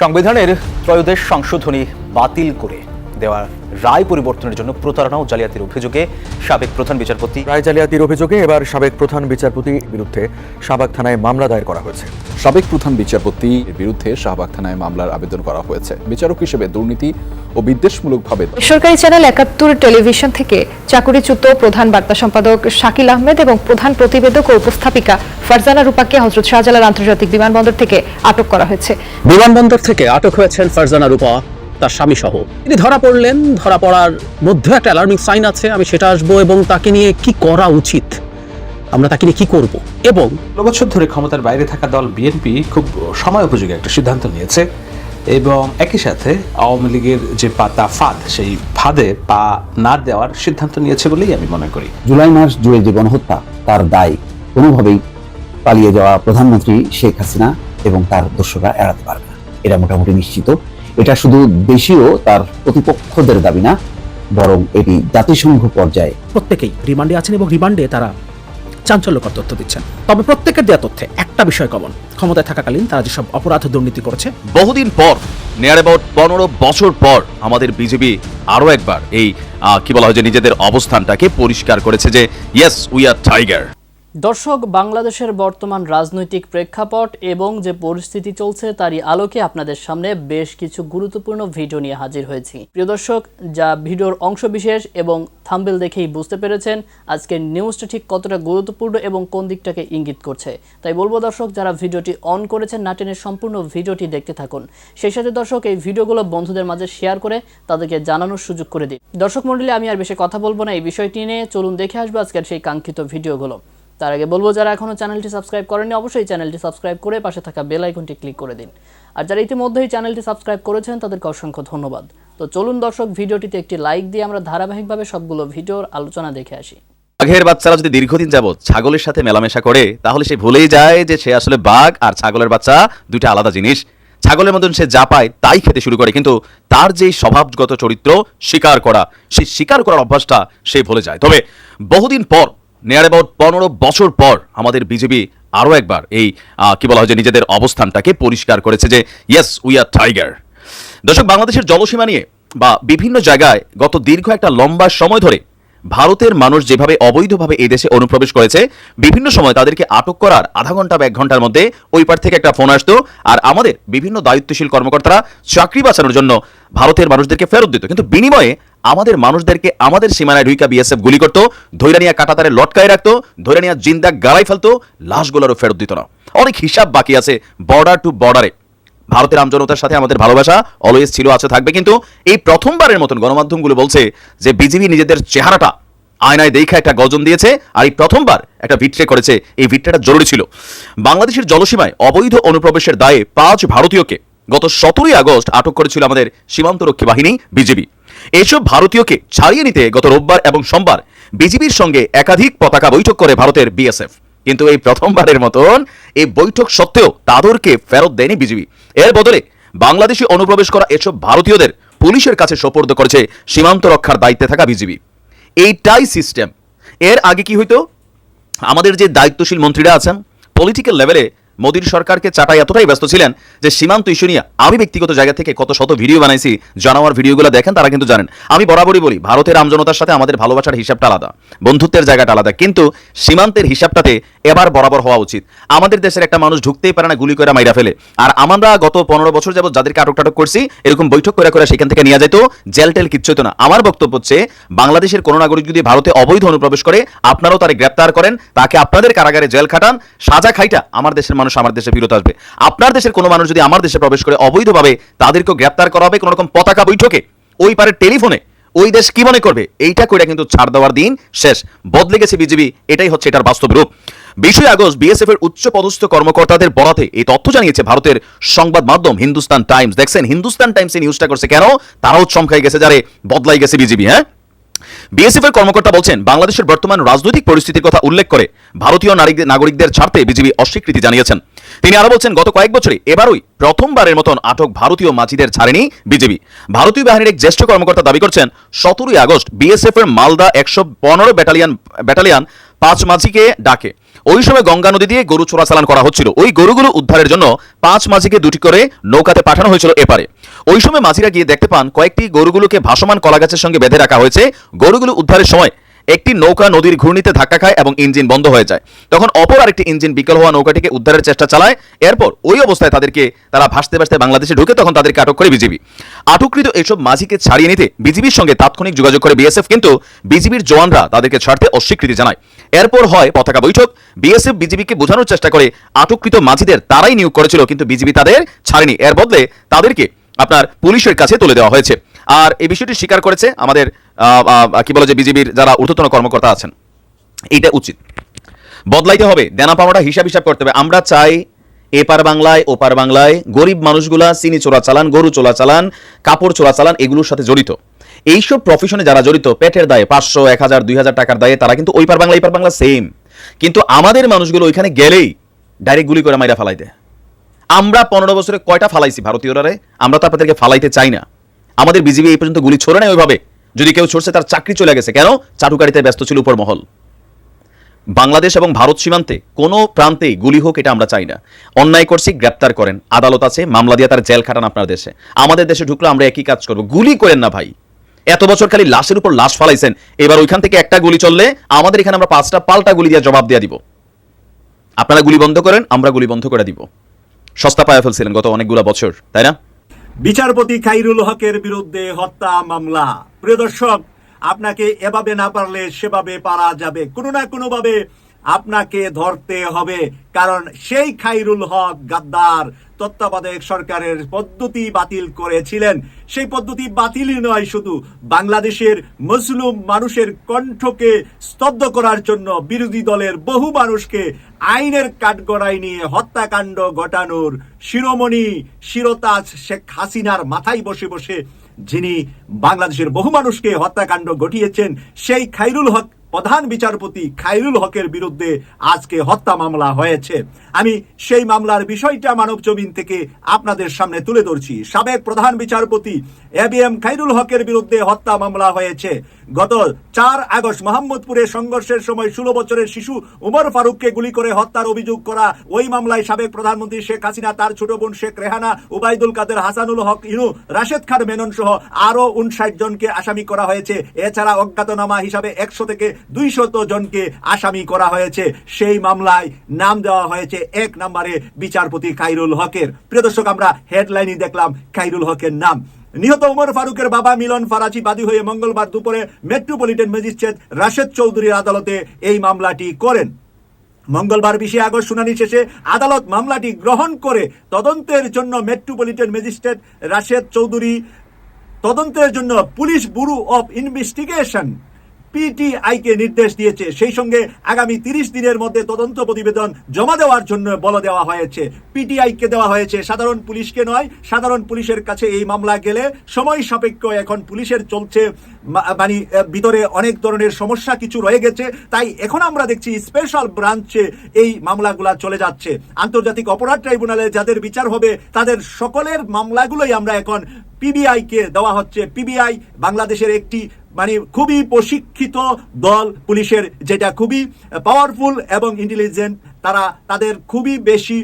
সংবিধানের ত্রয়োদশ সংশোধনী বাতিল করে। দেওয়া রায় পরিবর্তনের জন্য প্রতারণা ও জালিয়াতির অভিযোগে সাবেক প্রধান বিচারপতি রায় জালিয়াতির অভিযোগে এবার সাবেক প্রধান বিচারপতির বিরুদ্ধে শাহবাগ থানায় মামলা দায়ের করা হয়েছে। সাবেক প্রধান বিচারপতির বিরুদ্ধে শাহবাগ থানায় মামলার আবেদন করা হয়েছে। বিচারক হিসেবে দুর্নীতি ও বিদ্বেষমূলকভাবে বেসরকারি চ্যানেল একাত্তর টেলিভিশন থেকে চাকুরিচ্যুত প্রধান বার্তা সম্পাদক শাকিল আহমেদ এবং প্রধান প্রতিবেদক ও উপস্থাপিকা ফারজানা রূপাকে হজরত শাহজালাল আন্তর্জাতিক বিমানবন্দর থেকে আটক করা হয়েছে। বিমানবন্দর থেকে আটক হয়েছেন ফারজানা রূপা। তার স্বামী সহ তিনি ধরা পড়লেন ধরা পড়ার মধ্যে একটা অ্যালার্মিং সাইন আছে আমি সেটা আসব এবং তাকে নিয়ে কি করা উচিত? আমরা তাকে নিয়ে কি করব? এবং বছর ধরে ক্ষমতার বাইরে থাকা দল বিএনপি খুব সময় উপযোগী একটা সিদ্ধান্ত নিয়েছে এবং একই সাথে আওয়ামী লীগের যে পাতা ফাঁদ সেই ফাঁদে পা না দেওয়ার সিদ্ধান্ত নিয়েছে বলেই আমি মনে করি। জুলাই মাস জুড়ে যে গণহত্যা তার দায় কোনোভাবেই পালিয়ে যাওয়া প্রধানমন্ত্রী শেখ হাসিনা এবং তার দর্শকরা এড়াতে পারবে না। এটা মোটামুটি নিশ্চিত। এটা শুধু দেশীয়, তার প্রতিপক্ষদের দাবি না, বরং এটি জাতিসংঘ পর্যায়ে প্রত্যেকেই রিমান্ডে আছেন এবং রিমান্ডে তারা চাঞ্চল্যকর তথ্য দিচ্ছেন। তবে প্রত্যেকের দেওয়া তথ্যে একটা বিষয় কমন ক্ষমতায় থাকাকালীন তারা যেসব অপরাধ দুর্নীতি করেছে, বহুদিন পর নিয়ার অ্যাবাউট পনেরো বছর পর আমাদের বিজেপি আরও একবার এই কি বলা হয় যে নিজেদের অবস্থানটাকে পরিষ্কার করেছে যে ইয়েস উই আর টাইগার দর্শক, বাংলাদেশের বর্তমান রাজনৈতিক প্রেক্ষাপট এবং যে পরিস্থিতি চলছে তারই আলোকে আপনাদের সামনে বেশ কিছু গুরুত্বপূর্ণ ভিডিও নিয়ে হাজির হয়েছি। প্রিয় দর্শক, যা ভিডিওর অংশবিশেষ এবং থাম্বেল দেখেই বুঝতে পেরেছেন আজকের নিউজটা ঠিক কতটা গুরুত্বপূর্ণ এবং কোন দিকটাকে ইঙ্গিত করছে। তাই বলব দর্শক, যারা ভিডিওটি অন করেছেন নাটেনের সম্পূর্ণ ভিডিওটি দেখতে থাকুন। সেই সাথে দর্শক, এই ভিডিওগুলো বন্ধুদের মাঝে শেয়ার করে তাদেরকে জানানোর সুযোগ করে দিন দর্শক মন্ডলী আমি আর বেশি কথা বলব না এই বিষয়টি নিয়ে। চলুন দেখে আসব আজকের সেই কাঙ্ক্ষিত ভিডিওগুলো। তার আগে বলব, যারা এখনও চ্যানেলটি সাবস্ক্রাইব করেনি অবশ্যই চ্যানেলটি সাবস্ক্রাইব করে পাশে থাকা বেল আইকনটি ক্লিক করে দিন। আর যারা ইতিমধ্যেই চ্যানেলটি সাবস্ক্রাইব করেছেন, তাদেরকে অসংখ্য ধন্যবাদ। তো চলুন দর্শক, ভিডিওটিতে একটি লাইক দিয়ে আমরা ধারাবাহিকভাবে সবগুলো ভিডিওর আলোচনা দেখে আসি। বাঘের বাচ্চারা যদি দীর্ঘদিন যাবত ছাগলের সাথে মেলামেশা করে, তাহলে সে ভুলেই যায় যে সে আসলে বাঘ আর ছাগলের বাচ্চা দুইটা আলাদা জিনিস। ছাগলের মতন সে যা পায় তাই খেতে শুরু করে, কিন্তু তার যে স্বভাবগত চরিত্র, শিকার করা, সেই শিকার করার অভ্যাসটা সে ভুলে যায়। তবে বহুদিন পর নিয়ার অ্যাবাউট পনেরো বছর পর আমাদের বিজেপি আরও একবার এই কি বলা হয় যে নিজেদের অবস্থানটাকে পরিষ্কার করেছে যে ইয়েস উই আর টাইগার দর্শক, বাংলাদেশের জলসীমা নিয়ে বা বিভিন্ন জায়গায় গত দীর্ঘ একটা লম্বা সময় ধরে ভারতের মানুষ যেভাবে অবৈধভাবে এই দেশে অনুপ্রবেশ করেছে, বিভিন্ন সময় তাদেরকে আটক করার আধা ঘণ্টা বা এক ঘণ্টার মধ্যে ওই পার থেকে একটা ফোন আসতো আর আমাদের বিভিন্ন দায়িত্বশীল কর্মকর্তারা চাকরি বাঁচানোর জন্য ভারতের মানুষদেরকে ফেরত দিত। কিন্তু বিনিময়ে আমাদের মানুষদেরকে আমাদের সীমানায় ঢুইকা বিএসএফ গুলি করতো ধৈরানিয়া কাটাতারে লটকায় রাখতো ধৈরানিয়া জিন্দা গাড়াই ফেলতো, লাশগুলোরও ফেরত দিত না। অনেক হিসাব বাকি আছে বর্ডার টু বর্ডারে ভারতের আমজনতার সাথে আমাদের ভালোবাসা অলওয়েজ ছিল, আছে, থাকবে, কিন্তু এই প্রথমবারের মতন গণমাধ্যমগুলো বলছে যে বিজেপি নিজেদের চেহারাটা আয়নায় দেখা একটা গজন দিয়েছে আর এই প্রথমবার একটা ভিট্রে করেছে। এই ভিট্রেটা জরুরি ছিল। বাংলাদেশের জলসীমায় অবৈধ অনুপ্রবেশের দায়ে পাঁচ ভারতীয়কে গত সতেরোই আগস্ট আটক করেছিল আমাদের সীমান্তরক্ষী বাহিনী বিজিবি এইসব ভারতীয়কে ছাড়িয়ে নিতে গত রোববার এবং সোমবার বিজিবির সঙ্গে একাধিক পতাকা বৈঠক করে ভারতের বিএসএফ। কিন্তু এই প্রথমবারের মতন এই বৈঠক সত্ত্বেও তাদেরকে ফেরত দেয়নি বিজিবি। এর বদলে বাংলাদেশে অনুপ্রবেশ করা এসব ভারতীয়দের পুলিশের কাছে সোপর্দ করেছে সীমান্ত রক্ষার দায়িত্বে থাকা বিজিবি। এইটাই সিস্টেম। এর আগে কি হইতো? আমাদের যে দায়িত্বশীল মন্ত্রীরা আছেন পলিটিক্যাল লেভেলে মোদীর সরকারকে চাটাই এতটাই ব্যস্ত ছিলেন যে সীমান্ত ইস্যু নিয়ে আমি ব্যক্তিগত জায়গা থেকে কত শত ভিডিও বানাইছি জানাওয়ার ভিডিওগুলো দেখেন, তারা কিন্তু জানেন। আমি বরাবরই বলি, ভারতের আমজনতার সাথে আমাদের ভালোবাসার হিসাবটা আলাদা, বন্ধুত্বের জায়গাটা আলাদা। কিন্তু সীমান্তের হিসাবটাতে এবার বরাবর হওয়া উচিত। আমাদের দেশের একটা মানুষ ঢুকতেই পারে না, গুলি করে মাইরা ফেলে। আর আমরা গত পনেরো বছর যাবত যাদেরকে আটক টাটক করছি, এরকম বৈঠক করে করে সেখান থেকে নিয়ে যেত, জেল টেল কিচ্ছু হতো না। আমার বক্তব্য হচ্ছে, বাংলাদেশের কোনো নাগরিক যদি ভারতে অবৈধ অনুপ্রবেশ করে, আপনারাও তারে গ্রেপ্তার করেন, তাকে আপনাদের কারাগারে জেল খাটান, সাজা খাইটা আমার দেশের মানুষ আমার দেশে ফিরত আসবে। আপনার দেশের কোনো মানুষ যদি আমার দেশে প্রবেশ করে অবৈধভাবে তাদেরকেও গ্রেপ্তার করা হবে কোনো রকম পতাকা বৈঠকে, ওই পারে টেলিফোনে, ওই দেশ কি মনে করবে? এইটা করে কিন্তু ছাড় দেওয়ার দিন শেষ। বদলে গেছে বিজিবি এটাই হচ্ছে এটার বাস্তব রূপ। বিশে আগস্ট বিএসএফ এর উচ্চ পদস্থ কর্মকর্তাদের বরাতে এই তথ্য জানিয়েছে ভারতের সংবাদ মাধ্যম হিন্দুস্তান টাইমস। দেখছেন, হিন্দুস্তান টাইমস এই নিউজটা করছে কেন? তারাও চমকাই গেছে, যারে বদলাই গেছে বিজিবি হ্যাঁ? বিএসএফ এর কর্মকর্তা বলছেন, বাংলাদেশের বর্তমান রাজনৈতিক পরিস্থিতির কথা উল্লেখ করে ভারতীয় নাগরিকদের ছাড়তে বিজেপি অস্বীকৃতি জানিয়েছেন। তিনি আরও বলছেন, গত কয়েক বছরে এবারই প্রথমবারের মতন আটক ভারতীয় মাঝিদের ছাড়েনি বিজেপি। ভারতীয় বাহিনীর এক জ্যেষ্ঠ কর্মকর্তা দাবি করছেন, সতেরোই আগস্ট বিএসএফ এর মালদা একশো পনেরো ব্যাটালিয়ান ব্যাটালিয়ান পাঁচ মাঝিকে ডাকে। ওই সময় গঙ্গা নদী দিয়ে গরু চোরাচালান করা হচ্ছিল। ওই গরুগুলো উদ্ধারের জন্য পাঁচ মাঝিকে দুটি করে নৌকাতে পাঠানো হয়েছিল এপারে। ওই সময় মাঝিরা গিয়ে দেখতে পান, কয়েকটি গরুগুলোকে ভাসমান কলাগাছের সঙ্গে বেঁধে রাখা হয়েছে। গরুগুলো উদ্ধারের সময় একটি নৌকা নদীর ঘূর্ণিতে ধাক্কা খায় এবং ইঞ্জিন বন্ধ হয়ে যায়। তখন অপর আরেকটি ইঞ্জিন বিকল হওয়া নৌকাটিকে উদ্ধারের চেষ্টা চালায়। এরপর ওই অবস্থায় তাদেরকে, তারা ভাসতে ভাসতে বাংলাদেশে ঢুকে তখন তাদেরকে আটক করে বিজিবি। আটককৃত এসব মাঝিকে ছাড়িয়ে নিতে বিজিবির সঙ্গে তাৎক্ষণিক যোগাযোগ করে বিএসএফ, কিন্তু বিজিবির জওয়ানরা তাদেরকে ছাড়তে অস্বীকৃতি জানায়। এরপর হয় পতাকা বৈঠক। বিএসএফ বিজিবিকে বোঝানোর চেষ্টা করে আটককৃত মাঝিদের তারাই নিয়োগ করেছিল, কিন্তু বিজিবি তাদের ছাড়েনি। এর বদলে তাদেরকে আপনার পুলিশের কাছে তুলে দেওয়া হয়েছে। আর এই বিষয়টি স্বীকার করেছে আমাদের কি বলে যে বিজিবির যারা ঊর্ধ্বতন কর্মকর্তা আছেন। এইটা উচিত। বদলাইতে হবে, দেনা পাওয়াটা হিসাব হিসাব করতে হবে। আমরা চাই এপার বাংলায় ওপার বাংলায় গরিব মানুষগুলা, চিনি চোরা চালান, গরু চোরা চালান, কাপড় চোরা চালান, এগুলোর সাথে জড়িত। এইসব প্রফেশনে যারা জড়িত, পেটের দায়ে পাঁচশো, এক হাজার, দুই হাজার টাকার দায়ে তারা কিন্তু ওই পার বাংলা, এই পার বাংলা সেম কিন্তু আমাদের মানুষগুলো ওইখানে গেলেই ডাইরেক্ট গুলি করে মাইরা ফালাইতে আমরা পনেরো বছরে কয়টা ফালাইছি ভারতীয়রা আমরা তো আপনাদেরকে ফালাইতে চাই না। আমাদের বিজিবি এই পর্যন্ত গুলি ছোড়ে নাই ওইভাবে। যদি কেউ ছড়ছে, তার চাকরি চলে গেছে। কেন? চাটুকারিতে ব্যস্ত ছিল উপর মহল বাংলাদেশ এবং ভারত সীমান্তে কোনো প্রান্তেই গুলি হোক, এটা আমরা চাই না। অন্যায় করছি, গ্রেপ্তার করেন। আদালত আছে, মামলা দিয়ে তার জেল খাটান আপনার দেশে। আমাদের দেশে ঢুকলে আমরা একই কাজ করব। গুলি করেন না ভাই। এত বছর খালি লাশের উপর লাশ ফালাইছেন। এবার ওইখান থেকে একটা গুলি চললে আমাদের এখানে আমরা পাঁচটা পাল্টা গুলি দিয়ে জবাব দিয়ে দিব। আপনারা গুলি বন্ধ করেন, আমরা গুলি বন্ধ করে দিব। সস্তা পায়া ফেলছিলেন গত অনেকগুলো বছর, তাই না? বিচারপতি খাইরুল হকের বিরুদ্ধে হত্যা মামলা। প্রিয় দর্শক, আপনাকে এভাবে না পারলে সেভাবে পারা যাবে। কোনো না কোনো ভাবে আপনাকে ধরতে হবে, কারণ সেই খাইরুল হক গাদ্দার তত্ত্বাবধায়ক সরকারের পদ্ধতি বাতিল করেছিলেন। সেই পদ্ধতি বাতিলই নয়, শুধু বাংলাদেশের মুসলিম মানুষের কণ্ঠকে স্তব্ধ করার জন্য বিরোধী দলের বহু মানুষকে আইনের কাঠগড়ায় নিয়ে হত্যাকাণ্ড ঘটানোর শিরোমণি শিরতাজ শেখ হাসিনার মাথায় বসে বসে যিনি বাংলাদেশের বহু মানুষকে হত্যাকাণ্ড ঘটিয়েছেন, সেই খাইরুল হক প্রধান বিচারপতি খাইরুল হকের বিরুদ্ধে আজকে হত্যা মামলা হয়েছে। আমি সেই মামলার বিষয়টা মানব জমিন থেকে আপনাদের সামনে তুলে ধরছি। সাবেক প্রধান বিচারপতি এ বি এম খাইরুল হকের বিরুদ্ধে হত্যা মামলা হয়েছে। গত চার আগস্ট মোহাম্মদপুরে সংঘর্ষের সময় ষোলো বছরের শিশু উমর ফারুককে গুলি করে হত্যার অভিযোগ করা ওই মামলায় সাবেক প্রধানমন্ত্রী শেখ হাসিনা, তার ছোট বোন শেখ রেহানা উবাইদুল কাদের, হাসানুল হক, ইনু রাশেদ খান মেনন সহ আরও উনষাট জনকে আসামি করা হয়েছে। এছাড়া অজ্ঞাতনামা হিসাবে একশো থেকে দুইশত জনকে আসামি করা হয়েছে। সেই মামলায় নাম দেওয়া হয়েছে এক নম্বরে বিচারপতি খাইরুল হকের। প্রিয় দর্শক, আমরা হেডলাইনই দেখলাম খাইরুল হকের নাম। নিহত উমর ফারুকের বাবা মিলন ফারাচি বাদী হয়ে মঙ্গলবার দুপুরে মেট্রোপলিটন ম্যাজিস্ট্রেট রাশেদ চৌধুরীর আদালতে এই মামলাটি করেন। মঙ্গলবার বিশে আগস্ট শুনানি শেষে আদালত মামলাটি গ্রহণ করে তদন্তের জন্য মেট্রোপলিটন ম্যাজিস্ট্রেট রাশেদ চৌধুরী তদন্তের জন্য police bureau of investigation PTI কে নির্দেশ দিয়েছে। সেই সঙ্গে আগামী তিরিশ দিনের মধ্যে তদন্ত প্রতিবেদন জমা দেওয়ার জন্য বলে দেওয়া হয়েছে। পিটিআই কে দেওয়া হয়েছে। সাধারণ পুলিশকে নয়, সাধারণ পুলিশের কাছে এই মামলা গেলে সময় সাপেক্ষ এখন পুলিশের চলছে। মানে ভিতরে অনেক ধরনের সমস্যা কিছু রয়ে গেছে। তাই এখন আমরা দেখছি স্পেশাল ব্রাঞ্চে এই মামলাগুলা চলে যাচ্ছে। আন্তর্জাতিক অপরাধ ট্রাইব্যুনালে যাদের বিচার হবে, তাদের সকলের মামলাগুলোই আমরা এখন পিবিআই কে দেওয়া হচ্ছে। পিবিআই বাংলাদেশের একটি মানে খুবই প্রশিক্ষিত দল পুলিশের যেটা খুবই পাওয়ারফুল এবং ইন্টেলিজেন্ট তারা তাদের খুবই বেশি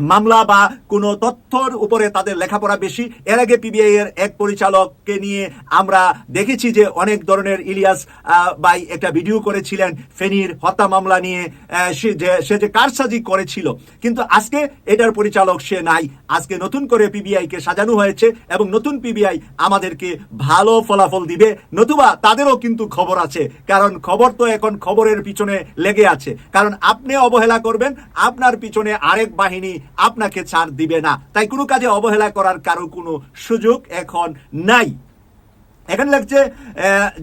মামলা বা কোনো তথ্যর উপরে তাদের লেখাপড়া বেশি। এর আগে পিবিআই এর এক পরিচালককে নিয়ে আমরা দেখেছি যে অনেক ধরনের ইলিয়াস ভাই একটা ভিডিও করেছিলেন ফেনীর হত্যা মামলা নিয়ে সে যে কারসাজি করেছিল। কিন্তু আজকে এটার পরিচালক সে নাই। আজকে নতুন করে পিবিআই কে সাজানো হয়েছে এবং নতুন পিবিআই আমাদেরকে ভালো ফলাফল দিবে। নতুবা তাদেরও কিন্তু খবর আছে। কারণ খবর তো এখন খবরের পিছনে লেগে আছে। কারণ আপনি অবহেলা করবেন, আপনার পিছনে আরেক বাহিনী আপনাকে ছাড় দিবে না। তাই কোনো কাজে অবহেলা করার কারও কোনো সুযোগ এখন নাই। এখানে লাগছে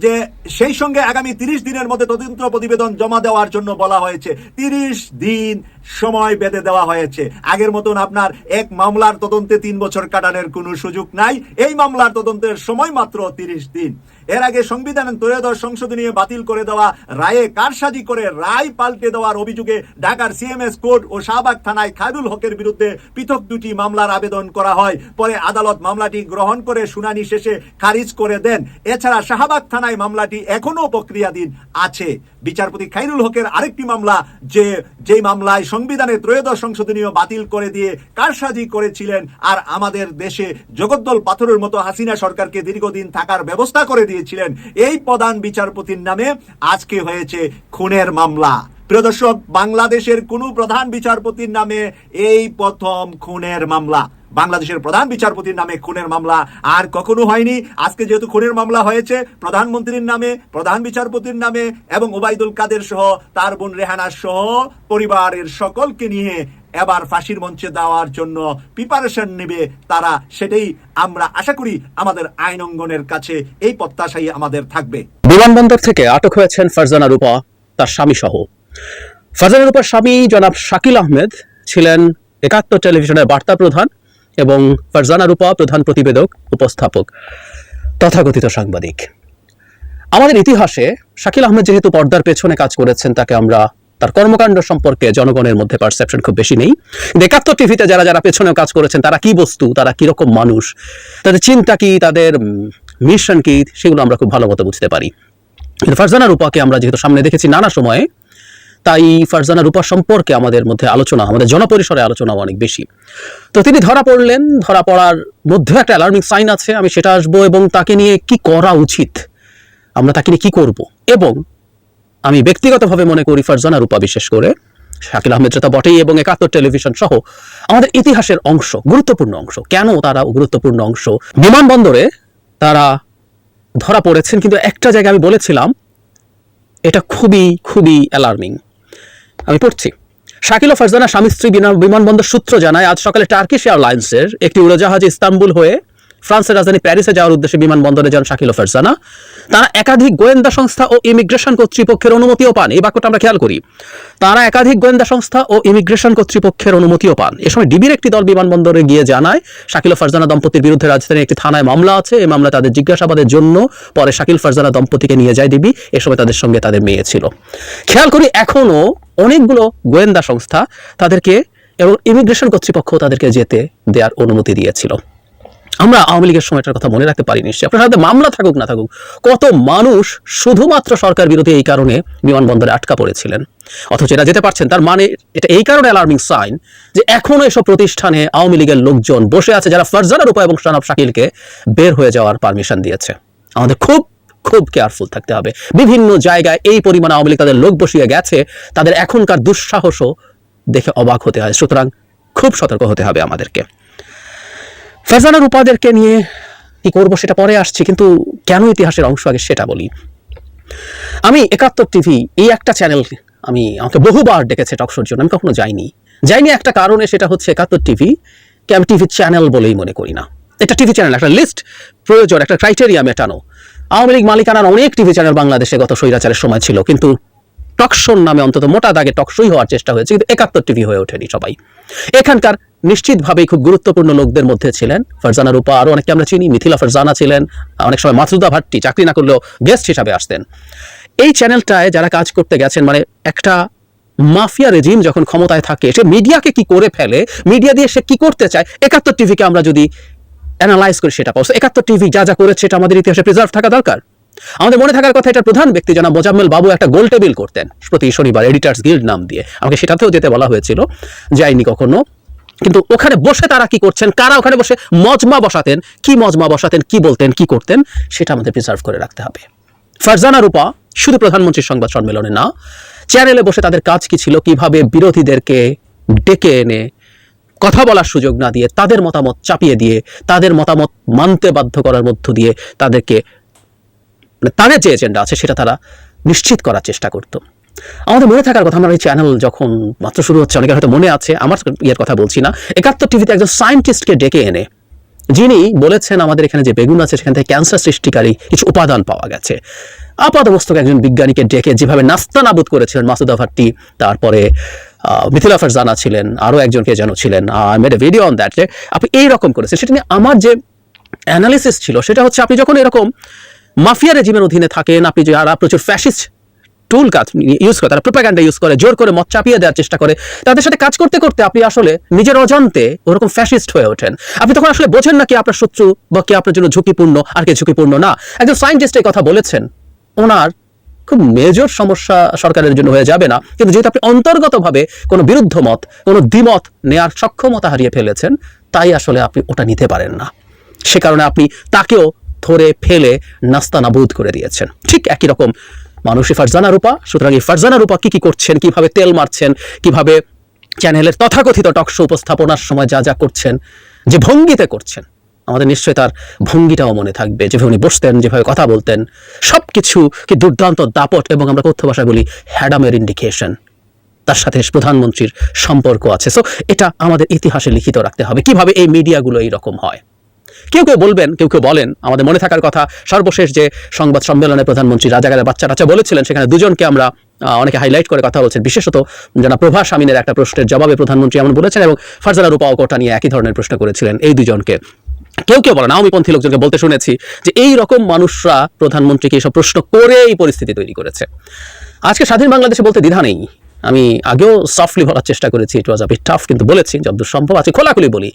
যে সেই সঙ্গে আগামী তিরিশ দিনের মধ্যে তদন্ত প্রতিবেদন জমা দেওয়ার জন্য বলা হয়েছে। তিরিশ দিন সময় বেঁধে দেওয়া হয়েছে। আগের মতন আপনার এক মামলার তদন্তে তিন বছর কাটানোর কোনো সুযোগ নাই। এই মামলার তদন্তের সময় মাত্র তিরিশ দিন। এর আগে সংবিধানের ত্রয়োদশ সংশোধনী বাতিল করে দেওয়া, রায়ে কারসাজি করে রায় পাল্টে দেওয়ার অভিযোগে ঢাকার সিএমএস কোর্ট ও শাহবাগ থানায় খায়রুল হকের বিরুদ্ধে পৃথক দুটি মামলার আবেদন করা হয়। পরে আদালত মামলাটি গ্রহণ করে শুনানি শেষে খারিজ করে দেন। এছাড়া শাহবাগ থানায় মামলাটি এখনও প্রক্রিয়াধীন আছে। বিচারপতি খাইরুল হকের আরেকটি মামলা, যে যেই মামলায় সংবিধানের ত্রয়োদশ সংশোধনীয় বাতিল করে দিয়ে কারসাজি করেছিলেন আর আমাদের দেশে জগদ্দল পাথরের মতো হাসিনা সরকারকে দীর্ঘদিন থাকার ব্যবস্থা করে দিয়েছিলেন। এই প্রধান বিচারপতির নামে আজকে হয়েছে খুনের মামলা। প্রিয় বাংলাদেশের কোনো প্রধান বিচারপতির নামে এই প্রথম খুনের মামলা। বাংলাদেশের প্রধান বিচারপতির নামে খুনের মামলা আর কখনো হয়নি। আজকে যেহেতু খুনের মামলা হয়েছে, প্রধানমন্ত্রীর নামে, প্রধান বিচারপতির নামে এবং ওবায়দুল কাদের সহ তার বোন রেহানা সহ পরিবারের সকলকে নিয়ে এবার ফাঁসির মঞ্চে দেওয়ার জন্য প্রিপারেশন নেবে তারা, সেটাই আমরা আশা করি আমাদের আইন অঙ্গনের কাছে এই প্রত্যাশাই আমাদের থাকবে। বিমানবন্দর থেকে আটক হয়েছেন ফারজানা রূপা, তার স্বামী সহ। ফারজানা রূপার স্বামী জনাব শাকিল আহমেদ ছিলেন একাত্তর টেলিভিশনের বার্তা প্রধান। এবং ফারজানা রূপা প্রধান প্রতিবেদক, উপস্থাপক, তথাকথিত সাংবাদিক। আমাদের ইতিহাসে শাকিল আহমেদ যেহেতু পর্দার পেছনে কাজ করেছেন, তাকে আমরা তার কর্মকাণ্ড সম্পর্কে জনগণের মধ্যে পারসেপশন খুব বেশি নেই। একাত্তর টিভিতে যারা যারা পেছনে কাজ করেছেন, তারা কি বস্তু, তারা কীরকম মানুষ, তাদের চিন্তা কি, তাদের মিশন কি, সেগুলো আমরা খুব ভালো মতো বুঝতে পারি। ফারজানা রূপাকে আমরা যেহেতু সামনে দেখেছি নানা সময়ে তাই ফারজানা রূপা সম্পর্কে আমাদের মধ্যে আলোচনা, আমাদের জনপরিসরে আলোচনা অনেক বেশি। তো তিনি ধরা পড়লেন, ধরা পড়ার মধ্যে একটা অ্যালার্মিং সাইন আছে, আমি সেটা আসব এবং তাকে নিয়ে কি করা উচিত, আমরা তাকে নিয়ে কি করব? এবং আমি ব্যক্তিগতভাবে মনে করি ফারজানা রূপা বিশেষ করে, শাকিল আহমেদ তা বটেই এবং একাত্তর টেলিভিশন সহ আমাদের ইতিহাসের অংশ, গুরুত্বপূর্ণ অংশ। কেন তারা গুরুত্বপূর্ণ অংশ? বিমানবন্দরে তারা ধরা পড়েছেন, কিন্তু একটা জায়গায় আমি বলেছিলাম, এটা খুবই খুবই অ্যালার্মিং আমি পড়ছি। শাকিল ও ফারজানা স্বামী স্ত্রী বিমানবন্দর সূত্র জানায়, আজ সকালে টার্কিশ এয়ারলাইন্সের একটি উড়োজাহাজ ইস্তাম্বুল হয়ে ফ্রান্সের রাজধানী প্যারিসে যাওয়ার উদ্দেশ্যে বিমানবন্দরে যান শাকিল ও ফারজানা। তারা একাধিক গোয়েন্দা সংস্থা ও ইমিগ্রেশন কর্তৃপক্ষের অনুমতিও পান। এই বাক্যটা আমরা খেয়াল করি। তারা একাধিক গোয়েন্দা সংস্থা ও ইমিগ্রেশন কর্তৃপক্ষের অনুমতিও পান। এ সময় ডিবির একটি দল বিমানবন্দরে গিয়ে জানায়, শাকিল ফারজানা দম্পতির বিরুদ্ধে রাজধানীর একটি থানায় মামলা আছে। এই মামলা তাদের জিজ্ঞাসাবাদের জন্য। পরে শাকিল ফারজানা দম্পতিকে নিয়ে যায় ডিবি। এ সময় তাদের সঙ্গে তাদের মেয়ে ছিল। খেয়াল করি এখনও অনেকগুলো গোয়েন্দা সংস্থা তাদেরকে এবং ইমিগ্রেশন কর্তৃপক্ষ তাদেরকে যেতে দেওয়ার অনুমতি দিয়েছিল। আমরা আওয়ামী লীগের সময়টার কথা মনে রাখতে পারি নিশ্চয়ই। আপনার সাথে মামলা থাকুক, না থাকুক, কত মানুষ শুধুমাত্র সরকার বিরোধী এই কারণে বিমানবন্দরে আটকা পড়েছিলেন। অথচ এরা যেতে পারছেন, তার মানে এটা এই কারণে অ্যালার্মিং সাইন যে এখনও এসব প্রতিষ্ঠানে আওয়ামী লীগের লোকজন বসে আছে যারা ফারজানার উপর এবং সানাব শাকিলকে বের হয়ে যাওয়ার পারমিশন দিয়েছে। আমাদের খুব খুব কেয়ারফুল থাকতে হবে। বিভিন্ন জায়গায় এই পরিমাণ আওয়ামী লীগ তাদের লোক বসিয়ে গেছে, তাদের এখনকার দুঃসাহসও দেখে অবাক হতে হয়। সুতরাং খুব সতর্ক হতে হবে আমাদেরকে। ফারজানার উপাদেরকে নিয়ে কি করব সেটা পরে আসছি, কিন্তু কেন ইতিহাসের অংশ আগে সেটা বলি। আমি একাত্তর টিভি, এই একটা চ্যানেল আমি, আমাকে বহুবার ডেকেছে টকশোর জন্য, আমি কখনো যাইনি। যাইনি একটা কারণে সেটা হচ্ছে একাত্তর টিভি কে আমি টিভি চ্যানেল বলেই মনে করি না। এটা টিভি চ্যানেল একটা লিস্ট প্রয়োজন, একটা ক্রাইটেরিয়া মেটানো। আওয়ামী লীগ মালিকানার অনেক টিভি চ্যানেল বাংলাদেশে গত স্বৈরাচারের সময় ছিল, কিন্তু টকশোর নামে অন্তত মোটা দাগে টকশোই হওয়ার চেষ্টা হয়েছে, কিন্তু একাত্তর টিভি হয়ে ওঠেনি সবাই। এখানকার নিশ্চিতভাবেই খুব গুরুত্বপূর্ণ লোকদের মধ্যে ছিলেন। ফারজানা রূপা আরও অনেকে আমরা চিনি, মিথিলা ফারজানা ছিলেন, অনেক সময় মাসুদা ভাট্টি, চাকরি না করলেও গেস্ট হিসাবে আসতেন। এই চ্যানেলটায় যারা কাজ করতে গেছেন মানে একটা মাফিয়া রেজিম যখন ক্ষমতায় থাকে, সে মিডিয়াকে কি করে ফেলে, মিডিয়া দিয়ে সে কি করতে চায়, একাত্তর টিভিকে আমরা যদি অ্যানালাইজ করি সেটা পাবো একাত্তর টিভি যা যা করেছে এটা আমাদের ইতিহাসে প্রিজার্ভ থাকা দরকার। আমাদের মনে থাকার কথা এটা প্রধান ব্যক্তি জানা মোজাম্মেল বাবু একটা গোল টেবিল করতেন প্রতি শনিবার এডিটার্স গিল্ড নাম দিয়ে। আমাকে সেটাতেও যেতে বলা হয়েছিল, যাইনি কখনো। কিন্তু ওখানে বসে তারা কি করছেন? কারা ওখানে বসে মজমা বসাতেন? কি মজমা বসাতেন? কি বলতেন? কি করতেন? সেটা আমাদের প্রিজার্ভ করে রাখতে হবে। ফারজানা রূপা, শুধু প্রধানমন্ত্রীর সংবাদ সম্মেলনে না চ্যানেলে বসে তাদের কাজ কি ছিল? কীভাবে বিরোধীদেরকে ডেকে এনে কথা বলার সুযোগ না দিয়ে তাদের মতামত চাপিয়ে দিয়ে, তাদের মতামত মানতে বাধ্য করার মধ্য দিয়ে তাদেরকে মানে তাদের যে এজেন্ডা আছে সেটা তারা নিশ্চিত করার চেষ্টা করতো। আমাদের মনে থাকার কথা, আমার এই চ্যানেল যখন মাত্র শুরু হচ্ছে, অনেকের হয়তো মনে আছে, আমার ইয়ের কথা বলছি না, একাত্তর টিভিতে একজন সায়েন্টিস্টকে ডেকে এনে, যিনি বলেছেন আমাদের এখানে যে বেগুন আছে, সেখান থেকে ক্যান্সার সৃষ্টিকারী কিছু উপাদান পাওয়া গেছে। আপাতমস্তক একজন বিজ্ঞানীকে ডেকে যেভাবে নাস্তা নাবুদ করেছিলেন, মাসুদা ভাট্টি তারপরে মিথিলা ফারজানা ছিলেন, আরও একজনকে যেন ছিলেন I made a video on that আপনি এইরকম করেছেন। সেটা নিয়ে আমার যে অ্যানালিসিস ছিল, সেটা হচ্ছে আপনি যখন এরকম মাফিয়া রেজিমের অধীনে থাকেন, আপনি যারা প্রচুর ফ্যাসিস্ট টুল কাজ ইউজ করে, তারা প্রোপাগান্ডা ইউজ করে, জোর করে মত চাপিয়ে দেওয়ার চেষ্টা করে, তাদের সাথে কাজ করতে করতে আপনি আসলে নিজের অজান্তে ওরকম ফ্যাসিস্ট হয়ে ওঠেন। আপনি তখন আসলে বোঝেন না কি আপনার শত্রু বা কি আপনার জন্য ঝুঁকিপূর্ণ, আর কি ঝুঁকিপূর্ণ না। একজন সায়েন্টিস্ট এই কথা বলেছেন, ওনার খুব মেজর সমস্যা সরকারের জন্য হয়ে যাবে না। কিন্তু যেহেতু আপনি অন্তর্গতভাবে কোনো বিরুদ্ধ মত, কোনো দ্বিমত নেয়ার সক্ষমতা হারিয়ে ফেলেছেন, তাই আসলে আপনি ওটা নিতে পারেন না। সে কারণে আপনি তাকেও ধরে ফেলে নাস্তানাবুদ করে দিয়েছেন। ঠিক একই রকম মানুষই ফারজানা রূপা, সুতরাং এই ফারজানা রূপা কি কি করছেন, কীভাবে তেল মারছেন, কীভাবে চ্যানেলের তথাকথিত টকশো উপস্থাপনার সময় যা যা করছেন, যে ভঙ্গিতে করছেন, আমাদের নিশ্চয়ই তার ভঙ্গিটাও মনে থাকবে, যেভাবে উনি বসতেন, যেভাবে কথা বলতেন সব কিছু কি দুর্দান্ত দাপট এবং আমরা কথ্য ভাষায় বলি হ্যাডামের ইন্ডিকেশন তার সাথে প্রধানমন্ত্রীর সম্পর্ক আছে। সো এটা আমাদের ইতিহাসে লিখিত রাখতে হবে, কীভাবে এই মিডিয়াগুলো এইরকম হয়। কেউ কেউ বলবেন, কেউ কেউ বলেন, আমাদের মনে থাকার কথা। সর্বশেষ যে সংবাদ সম্মেলনে প্রধানমন্ত্রী রাজাগারের বাচ্চা টাচ্চা বলেছিলেন, সেখানে দুজনকে আমরা অনেকে হাইলাইট করে কথা বলছেন। বিশেষত যারা প্রভা স্বামীনের একটা প্রশ্নের জবাবে প্রধানমন্ত্রী এমন বলেছেন এবং ফারজানা রূপাও কোটা নিয়ে একই ধরনের প্রশ্ন করেছিলেন এই দুজনকে। কেউ কেউ বলেন আওয়ামীপন্থী লোকজনকে বলতে শুনেছি যে এই রকম মানুষরা প্রধানমন্ত্রীকে এইসব প্রশ্ন করে এই পরিস্থিতি তৈরি করেছে। আজকে স্বাধীন বাংলাদেশে বলতে দ্বিধা নেই। আমি আগেও সফটলি বলার চেষ্টা করেছি ইট ওয়াজ আ বিট টাফ কিন্তু বলেছি, যতদূর সম্ভব আছে, খোলাখুলি বলি।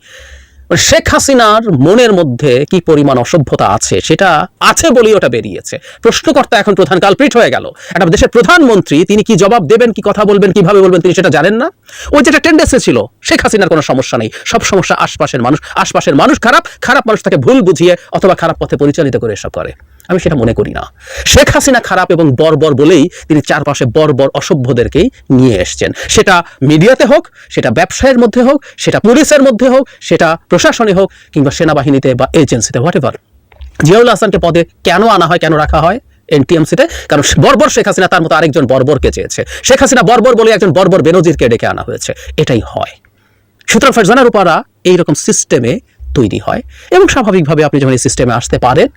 শেখ হাসিনার মনের মধ্যে কি পরিমাণ অসভ্যতা আছে, সেটা আছে বলেই ওটা বেরিয়েছে। প্রশ্নকর্তা এখন প্রধান কালপ্রিট হয়ে গেল। একটা দেশের প্রধানমন্ত্রী, তিনি কি জবাব দেবেন, কি কথা বলবেন, কীভাবে বলবেন, তিনি সেটা জানেন না? ওই যেটা টেন্ডেন্সি ছিল, শেখ হাসিনার কোনো সমস্যা নেই। সব সমস্যা আশপাশের মানুষ আশপাশের মানুষ খারাপ খারাপ মানুষ তাকে ভুল বুঝিয়ে অথবা খারাপ পথে পরিচালিত করে এসব করে। আমি সেটা মনে করি না। শেখ হাসিনা খারাপ এবং বর্বর বলেই তিনি চারপাশে বর্বর অসভ্যদেরকেই নিয়ে এসছেন। সেটা মিডিয়াতে হোক, সেটা ব্যবসায়ের মধ্যে হোক, সেটা পুলিশের মধ্যে হোক, সেটা প্রশাসনে হোক কিংবা সেনাবাহিনীতে বা এজেন্সিতে হোয়াট এভার জিয়াউল হাসানকে পদে কেন আনা হয়, কেন রাখা হয় এনটিএমসিতে? কারণ বর্বর শেখ হাসিনা তার মতো আরেকজন বর্বরকে চেয়েছে। শেখ হাসিনা বর্বর বলে একজন বর্বর বেনজিরকে ডেকে আনা হয়েছে। এটাই হয়। সুতরাং ফারজানার উপারা এইরকম সিস্টেমে তৈরি হয় এবং স্বাভাবিকভাবে আপনি যখন এই সিস্টেমে আসতে পারেন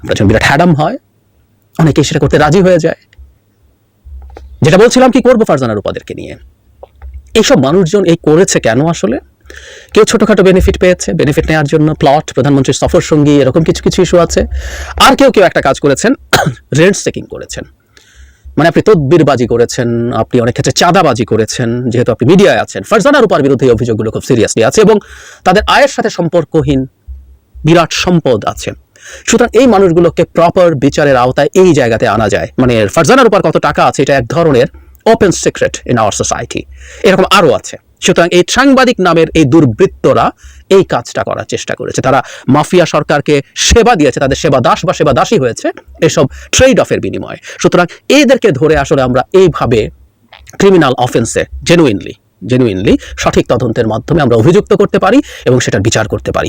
আপনার যখন বিরাট হ্যাডাম হয়, অনেকেই সেটা করতে রাজি হয়ে যায়। যেটা বলছিলাম কি করব ফারজানার উপাদেরকে নিয়ে? এইসব মানুষজন এই করেছে কেন আসলে? কেউ ছোটখাটো বেনিফিট পেয়েছে বেনিফিট নেওয়ার জন্য প্লট প্রধানমন্ত্রীর সফর সঙ্গী, এরকম কিছু কিছু ইস্যু আছে। আর কেউ কেউ একটা কাজ করেছেন রেন্ট চেকিং করেছেন। মানে আপনি তদবিরবাজি করেছেন, আপনি অনেক ক্ষেত্রে চাঁদাবাজি করেছেন, যেহেতু আপনি মিডিয়ায় আছেন। ফারজানার উপর বিরুদ্ধে অভিযোগগুলো খুব সিরিয়াসলি আছে এবং তাদের আয়ের সাথে সম্পর্কহীন বিরাট সম্পদ আছে। সুতরাং এই মানুষগুলোকে প্রপার বিচারের আওতায় এই জায়গাতে আনা যায়। মানে ফারজানার উপর কত টাকা আছে, এটা এক ধরনের open secret in our society এরকম আরও আছে। সুতরাং এই সাংবাদিক নামের এই দুর্বৃত্তরা এই কাজটা করার চেষ্টা করেছে। তারা মাফিয়া সরকারকে সেবা দিয়েছে, তাদের সেবা দাস বা সেবা দাসী হয়েছে এসব ট্রেড অফের বিনিময়ে। সুতরাং এদেরকে ধরে আসলে আমরা এইভাবে ক্রিমিনাল অফেন্সে জেনুইনলি জেনুইনলি সঠিক তদন্তের মাধ্যমে আমরা অভিযুক্ত করতে পারি এবং সেটার বিচার করতে পারি।